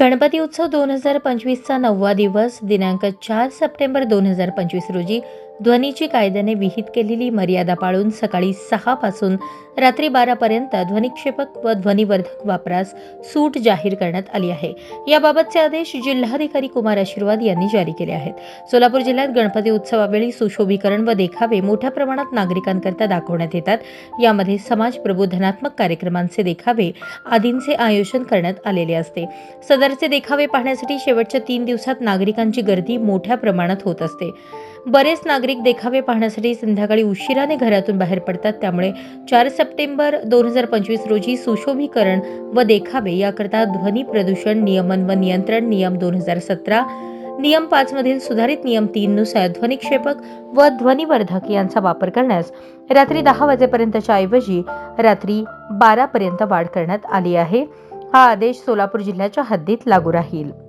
गणपती उत्सव दोन हजार पंचवीसचा नववा दिवस दिनांक चार सप्टेंबर दोन हजार पंचवीस रोजी ध्वनीची कायद्याने विहित केलेली मर्यादा पाळून सकाळी सहापासून रात्री बारापर्यंत ध्वनिक्षेपक व ध्वनिवर्धक वापरास सूट जाहीर करण्यात आली आहे. याबाबतचे आदेश जिल्हाधिकारी कुमार आशीर्वाद यांनी जारी केले आहेत. सोलापूर जिल्ह्यात गणपती उत्सवावेळी सुशोभीकरण व देखावे मोठ्या प्रमाणात नागरिकांकरता दाखवण्यात येतात. यामध्ये समाज प्रबोधनात्मक कार्यक्रमांचे देखावे आदींचे आयोजन करण्यात आलेले असते. सदरचे देखावे पाहण्यासाठी शेवटच्या तीन दिवसात नागरिकांची गर्दी मोठ्या प्रमाणात होत असते. बरेच नागरिक देखावे पाहण्यासाठी संध्याकाळी उशिराने घरातून बाहेर पडतात. त्यामुळे चार सप्टेंबर दोन हजार पंचवीस रोजी सुशोभीकरण व देखावे याकरता ध्वनी प्रदूषण नियमन व नियंत्रण नियम दोन हजार सतरा नियम पाच मधील सुधारित नियम तीन नुसार ध्वनिक्षेपक व ध्वनिवर्धक यांचा वापर करण्यास रात्री दहा वाजेपर्यंतच्या ऐवजी रात्री बारा पर्यंत वाढ करण्यात आली आहे. हा आदेश सोलापूर जिल्ह्याच्या हद्दीत लागू राहील.